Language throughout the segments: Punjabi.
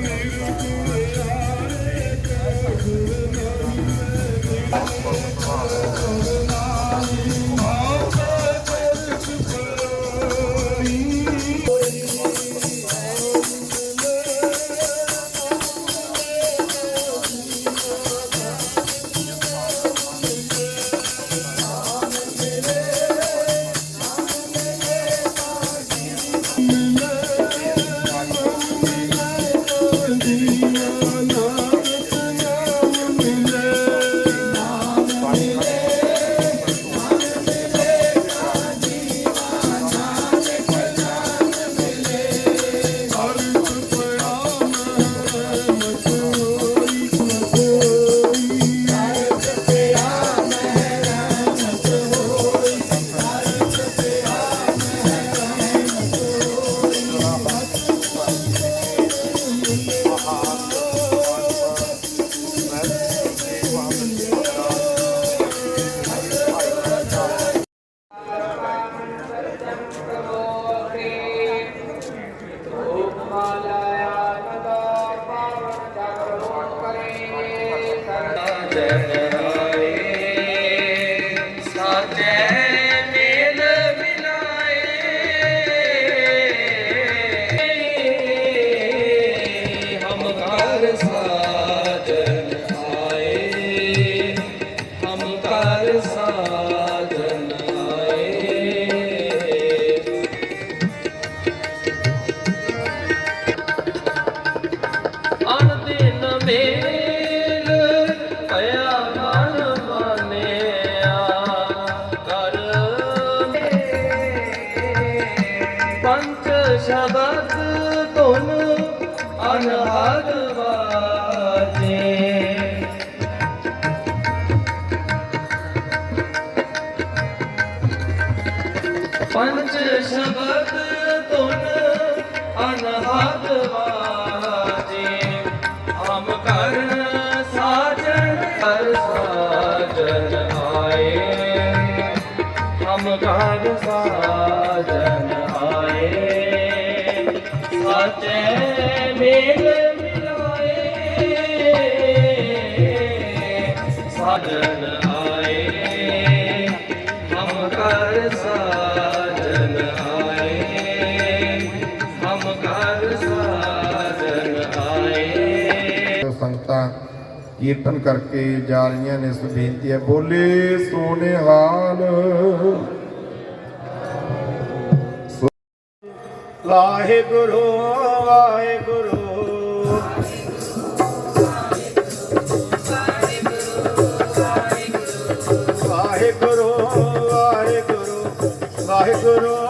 Amigo. ਹਮ ਪੰਚ ਸ਼ਬਦ ਧੁਨ ਅਨਹਦ ਵਾਜੇ। ਹਮ ਕਰ ਸਾਜਨ ਕਰ ਸਾਜਨ ਆਏ। ਹਮ ਕਰ ਕੀਰਤਨ ਕਰਕੇ ਜਾ ਰਹੀਆਂ ਨੇ, ਇਸ ਬੇਨਤੀ ਹੈ, ਬੋਲੇ ਸੋਨੇ ਹਾਲ ਵਾਹਿਗੁਰੂ ਵਾਹਿਗੁਰੂ। ਵਾਹਿਗੁਰੂ ਵਾਹਿਗੁਰੂ। ਵਾਹਿਗੁਰੂ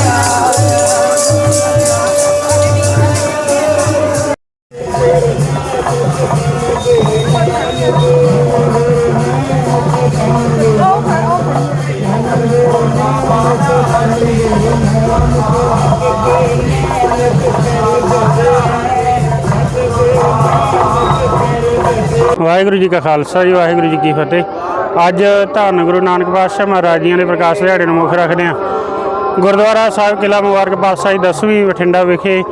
Yeah. ਵਾਹਿਗੁਰੂ ਜੀ ਕਾ ਖਾਲਸਾ ਜੀ, ਵਾਹਿਗੁਰੂ ਜੀ ਕੀ ਫਤਿਹ। ਅੱਜ ਧੰਨ ਗੁਰੂ ਨਾਨਕ ਪਾਤਸ਼ਾਹ ਮਹਾਰਾਜ ਜੀਆਂ ਦੇ ਪ੍ਰਕਾਸ਼ ਦਿਹਾੜੇ ਨੂੰ ਮੁੱਖ ਰੱਖਦੇ ਹਾਂ। ਗੁਰਦੁਆਰਾ ਸਾਹਿਬ ਕਿਲਾ ਮੁਬਾਰਕ ਪਾਤਸ਼ਾਹੀ ਦਸਵੀਂ ਬਠਿੰਡਾ ਵਿਖੇ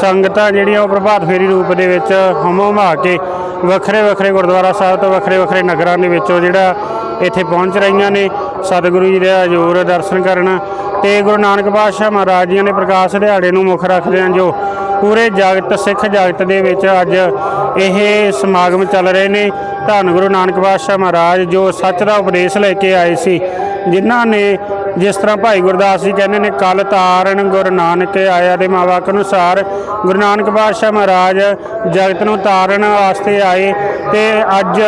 ਸੰਗਤਾਂ ਜਿਹੜੀਆਂ ਉਹ ਪ੍ਰਭਾਤ ਫੇਰੀ ਰੂਪ ਦੇ ਵਿੱਚ ਹਮੋ ਹਮਾ ਕੇ ਵੱਖਰੇ ਵੱਖਰੇ ਗੁਰਦੁਆਰਾ ਸਾਹਿਬ ਤੋਂ ਵੱਖਰੇ ਵੱਖਰੇ ਨਗਰਾਂ ਦੇ ਵਿੱਚੋਂ ਜਿਹੜਾ ਇੱਥੇ ਪਹੁੰਚ ਰਹੀਆਂ ਨੇ। ਸਤਿਗੁਰੂ ਜੀ ਦੇ ਹਜ਼ੂਰ ਦਰਸ਼ਨ ਕਰਨ ਤੇ ਗੁਰੂ ਨਾਨਕ ਪਾਤਸ਼ਾਹ ਮਹਾਰਾਜ ਜੀਆਂ ਨੇ ਪ੍ਰਕਾਸ਼ ਦਿਹਾੜੇ ਨੂੰ ਮੁੱਖ ਰੱਖਦੇ ਹਾਂ ਜੋ ਪੂਰੇ ਜਗਤ, ਸਿੱਖ ਜਗਤ ਦੇ ਵਿੱਚ ਅੱਜ ਇਹ ਸਮਾਗਮ ਚੱਲ ਰਹੇ ਨੇ। ਧੰਨ ਗੁਰੂ ਨਾਨਕ ਪਾਤਸ਼ਾਹ ਮਹਾਰਾਜ ਜੋ ਸੱਚ ਦਾ ਉਪਦੇਸ਼ ਲੈ ਕੇ ਆਏ ਸੀ, ਜਿਨ੍ਹਾਂ ਨੇ ਜਿਸ ਤਰ੍ਹਾਂ ਭਾਈ ਗੁਰਦਾਸ ਜੀ ਕਹਿੰਦੇ ਨੇ ਕਲ ਤਾਰਨ ਗੁਰੂ ਨਾਨਕ ਆਇਆ ਦੇ ਮਾਵਾਕ ਅਨੁਸਾਰ, ਗੁਰੂ ਨਾਨਕ ਪਾਤਸ਼ਾਹ ਮਹਾਰਾਜ ਜਗਤ ਨੂੰ ਤਾਰਨ ਵਾਸਤੇ ਆਏ ਤੇ ਅੱਜ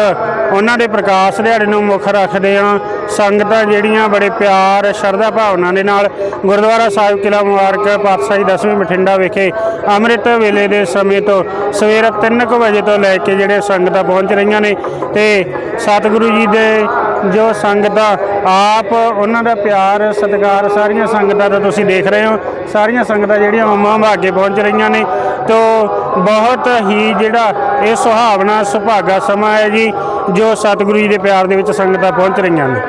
ਉਹਨਾਂ ਦੇ ਪ੍ਰਕਾਸ਼ ਦਿਹਾੜੇ ਨੂੰ ਮੁੱਖ ਰੱਖਦੇ ਆ ਸੰਗਤਾਂ ਜਿਹੜੀਆਂ ਬੜੇ ਪਿਆਰ, ਸ਼ਰਧਾ ਭਾਵਨਾ ਦੇ ਨਾਲ ਗੁਰਦੁਆਰਾ ਸਾਹਿਬ ਕਿਲਾ ਮੁਬਾਰਕ ਪਾਤਸ਼ਾਹੀ ਦਸਵੀਂ ਬਠਿੰਡਾ ਵਿਖੇ ਅੰਮ੍ਰਿਤ ਵੇਲੇ ਦੇ ਸਮੇਂ ਤੋਂ ਸਵੇਰ 3:00 ਵਜੇ ਤੋਂ ਲੈ ਕੇ ਜਿਹੜੇ ਸੰਗਤਾਂ ਪਹੁੰਚ ਰਹੀਆਂ ਨੇ ਤੇ ਸਤਿਗੁਰੂ ਜੀ ਦੇ ਜੋ ਸੰਗਤਾਂ ਆਪ, ਉਹਨਾਂ ਦਾ ਪਿਆਰ, ਸਤਿਕਾਰ, ਸਾਰੀਆਂ ਸੰਗਤਾਂ ਦਾ ਤੁਸੀਂ ਦੇਖ ਰਹੇ ਹੋ। ਸਾਰੀਆਂ ਸੰਗਤਾਂ ਜਿਹੜੀਆਂ ਹਮਾ ਭਾਗੇ ਪਹੁੰਚ ਰਹੀਆਂ ਨੇ। ਤੋ ਬਹੁਤ ਹੀ ਜਿਹੜਾ ਇਹ ਸੁਹਾਵਣਾ, ਸੁਭਾਗਾ ਸਮਾਂ ਹੈ ਜੀ, ਜੋ ਸਤਿਗੁਰੂ ਜੀ ਦੇ ਪਿਆਰ ਦੇ ਵਿੱਚ ਸੰਗਤਾਂ ਪਹੁੰਚ ਰਹੀਆਂ ਨੇ।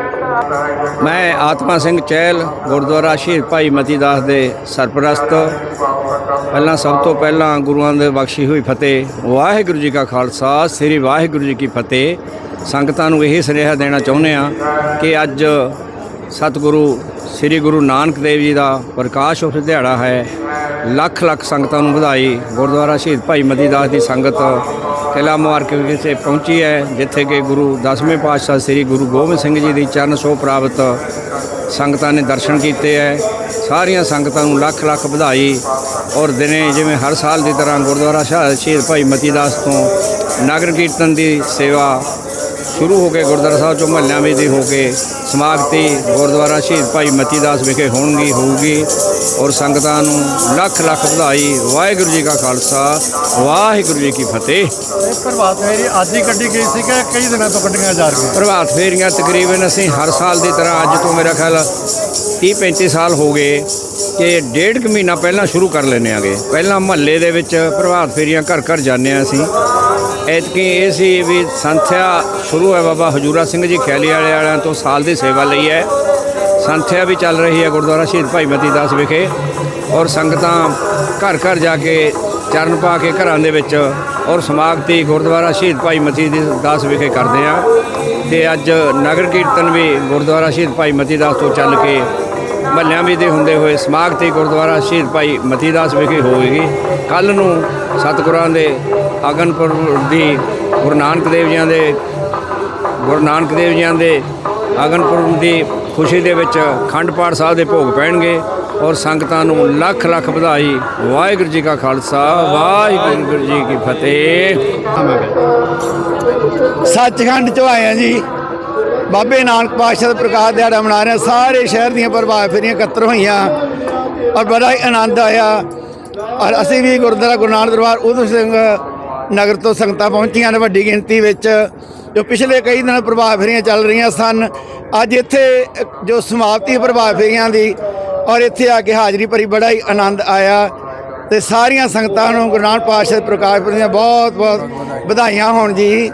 ਮੈਂ ਆਤਮਾ ਸਿੰਘ ਚਹਿਲ, ਗੁਰਦੁਆਰਾ ਸ਼ਹੀਦ ਭਾਈ ਮਤੀ ਦਾਸ ਦੇ ਸਰਪ੍ਰਸਤ। ਪਹਿਲਾਂ ਸਭ ਤੋਂ ਪਹਿਲਾਂ ਗੁਰੂਆਂ ਦੇ ਬਖਸ਼ੀ ਹੋਈ ਫਤਿਹ। ਵਾਹਿਗੁਰੂ ਜੀ ਕਾ ਖਾਲਸਾ, ਸ੍ਰੀ ਵਾਹਿਗੁਰੂ ਜੀ ਕੀ ਫਤਿਹ। ਸੰਗਤਾਂ ਨੂੰ ਇਹ ਸੁਨੇਹਾ ਦੇਣਾ ਚਾਹੁੰਦੇ ਆ ਕਿ ਅੱਜ ਸਤਿਗੁਰੂ, ਸ੍ਰੀ ਗੁਰੂ ਨਾਨਕ ਦੇਵ ਜੀ ਦਾ ਪ੍ਰਕਾਸ਼ ਉਸ ਦਿਹਾੜਾ ਹੈ। ਲੱਖ ਲੱਖ ਸੰਗਤਾਂ ਨੂੰ ਵਧਾਈ। ਗੁਰਦੁਆਰਾ ਸ਼ਹੀਦ ਭਾਈ ਮਤੀ ਦਾਸ ਦੀ ਸੰਗਤ ਕਿਲਾ ਮੁਬਾਰਕ ਵਿਖੇ ਪਹੁੰਚੀ ਹੈ, ਜਿੱਥੇ ਕਿ ਗੁਰੂ ਦਸਵੇਂ ਪਾਤਸ਼ਾਹ ਸ੍ਰੀ ਗੁਰੂ ਗੋਬਿੰਦ ਸਿੰਘ ਜੀ ਦੀ ਚਰਨ ਛੋਹ ਪ੍ਰਾਪਤ ਸੰਗਤਾਂ ਨੇ ਦਰਸ਼ਨ ਕੀਤੇ ਹੈ। ਸਾਰੀਆਂ ਸੰਗਤਾਂ ਨੂੰ ਲੱਖ ਲੱਖ ਵਧਾਈ ਔਰ ਦਿਨੇ ਜਿਵੇਂ ਹਰ ਸਾਲ ਦੀ ਤਰ੍ਹਾਂ ਗੁਰਦੁਆਰਾ ਸ਼ਾਹ ਸ਼ਹੀਦ ਭਾਈ ਮਤੀ ਦਾਸ ਤੋਂ ਨਗਰ ਕੀਰਤਨ ਦੀ ਸੇਵਾ ਸ਼ੁਰੂ ਹੋ ਕੇ ਗੁਰਦੁਆਰਾ ਸਾਹਿਬ ਚੋਂ ਮਹੱਲਿਆਂ ਵਿੱਚ ਦੀ ਹੋ ਕੇ ਸਮਾਗਤੀ ਗੁਰਦੁਆਰਾ ਸ਼ਹੀਦ ਭਾਈ ਮਤੀ ਦਾਸ ਵਿਖੇ ਹੋਣਗੀ ਹੋਊਗੀ ਔਰ ਸੰਗਤਾਂ ਨੂੰ ਲੱਖ ਲੱਖ ਵਧਾਈ। ਵਾਹਿਗੁਰੂ ਜੀ ਕਾ ਖਾਲਸਾ ਵਾਹਿਗੁਰੂ ਜੀ ਕੀ ਫਤਿਹ। ਇਹ ਪ੍ਰਭਾਤ ਫੇਰੀ ਅੱਜ ਹੀ ਕੱਢੀ ਗਈ ਸੀ ਕਿ ਕਈ ਦਿਨਾਂ ਤੋਂ ਕੱਢੀਆਂ ਜਾ ਰਹੀਆਂ? ਪ੍ਰਭਾਤ ਫੇਰੀਆਂ ਤਕਰੀਬਨ ਅਸੀਂ ਹਰ ਸਾਲ ਦੀ ਤਰ੍ਹਾਂ ਅੱਜ ਤੋਂ ਮੇਰਾ ਖਿਆਲ 30 35 ਸਾਲ ਹੋ ਗਏ ਕਿ ਡੇਢ ਕੁ ਮਹੀਨਾ ਪਹਿਲਾਂ ਸ਼ੁਰੂ ਕਰ ਲੈਨੇ ਆਗੇ। ਪਹਿਲਾਂ ਮਹੱਲੇ ਦੇ ਵਿੱਚ ਪ੍ਰਭਾਤ ਫੇਰੀਆਂ ਘਰ ਘਰ ਜਾਂਦੇ ਆ ਅਸੀਂ। ਐਤਕੀ ਇਹ ਸੀ ਵੀ ਸੰਥਿਆ ਸ਼ੁਰੂ ਹੈ ਬਾਬਾ ਹਜੂਰਾ ਸਿੰਘ ਜੀ ਖੈਲੀ ਵਾਲੇ ਵਾਲਿਆਂ ਤੋਂ ਸਾਲ ਦੀ ਸੇਵਾ ਲਈ ਹੈ। ਸੰਥਿਆ ਵੀ ਚੱਲ ਰਹੀ ਹੈ ਗੁਰਦੁਆਰਾ ਸ਼ਹੀਦ ਭਾਈ ਮਤੀ ਦਾਸ ਵਿਖੇ ਔਰ ਸੰਗਤਾਂ ਘਰ ਘਰ ਜਾ ਕੇ ਚਰਨ ਪਾ ਕੇ ਘਰਾਂ ਦੇ ਵਿੱਚ ਔਰ ਸਮਾਗਤੀ ਗੁਰਦੁਆਰਾ ਸ਼ਹੀਦ ਭਾਈ ਮਤੀ ਦੀ ਦਾਸ ਵਿਖੇ ਕਰਦੇ ਆ ਤੇ ਅੱਜ ਨਗਰ ਕੀਰਤਨ ਵੀ ਗੁਰਦੁਆਰਾ ਸ਼ਹੀਦ ਭਾਈ ਮਤੀ ਦਾਸ ਤੋਂ ਚੱਲ ਕੇ ਮਹੱਲਿਆਂ ਵੀ ਦੇ ਹੁੰਦੇ ਹੋਏ ਸਮਾਗਤੀ ਗੁਰਦੁਆਰਾ ਸ਼ਹੀਦ ਭਾਈ ਮਤੀ ਦਾਸ ਵਿਖੇ ਹੋਵੇਗੀ। ਕੱਲ ਨੂੰ ਸਤਿਗੁਰਾਂ ਦੇ ਆਗਨਪੁਰ ਦੀ ਗੁਰੂ ਨਾਨਕ ਦੇਵ ਜੀਆਂ ਦੇ ਗੁਰੂ ਨਾਨਕ ਦੇਵ ਜੀਆਂ ਦੇ ਆਗਨਪੁਰ ਦੀ ਖੁਸ਼ੀ ਦੇ ਵਿੱਚ ਖੰਡ ਪਾਠ ਸਾਹਿਬ ਦੇ ਭੋਗ ਪੈਣਗੇ ਔਰ ਸੰਗਤਾਂ ਨੂੰ ਲੱਖ ਲੱਖ ਵਧਾਈ। ਵਾਹਿਗੁਰੂ ਜੀ ਕਾ ਖਾਲਸਾ, ਵਾਹਿਗੁਰੂ ਜੀ ਕੀ ਫਤਿਹ। ਸੱਚਖੰਡ ਚੋਂ ਆਏ ਜੀ। ਬਾਬੇ ਨਾਨਕ ਪਾਤਸ਼ਾਹ ਦਾ ਪ੍ਰਕਾਸ਼ ਦਿਹਾੜਾ ਮਨਾ ਰਹੇ ਹਾਂ। ਸਾਰੇ ਸ਼ਹਿਰ ਦੀਆਂ ਪ੍ਰਭਾਵ ਫੇਰੀਆਂ ਇਕੱਤਰ ਹੋਈਆਂ। ਔਰ ਬੜਾ ਹੀ ਆਨੰਦ ਆਇਆ। ਔਰ ਅਸੀਂ ਵੀ ਗੁਰਦੁਆਰਾ ਗੁਰੂ ਨਾਨਕ ਦਰਬਾਰ ਉਧਮ ਸਿੰਘ ਨਗਰ ਤੋਂ ਸੰਗਤਾਂ ਪਹੁੰਚੀਆਂ ਨੇ ਵੱਡੀ ਗਿਣਤੀ ਵਿੱਚ, ਜੋ ਪਿਛਲੇ ਕਈ ਦਿਨ ਪ੍ਰਭਾਵ ਫੇਰੀਆਂ ਚੱਲ ਰਹੀਆਂ ਸਨ, ਅੱਜ ਇੱਥੇ ਜੋ ਸਮਾਪਤੀ ਪ੍ਰਭਾਵ ਫੇਰੀਆਂ ਦੀ ਔਰ ਇੱਥੇ ਆ ਕੇ ਹਾਜ਼ਰੀ ਭਰੀ ਬੜਾ ਹੀ ਆਨੰਦ ਆਇਆ ਤੇ ਸਾਰੀਆਂ ਸੰਗਤਾਂ ਨੂੰ ਗੁਰੂ ਨਾਨਕ ਪਾਤਸ਼ਾਹ ਦੇ ਪ੍ਰਕਾਸ਼ ਪੁਰਬ ਦੀਆਂ ਬਹੁਤ ਬਹੁਤ ਵਧਾਈਆਂ ਹੋਣ ਜੀ।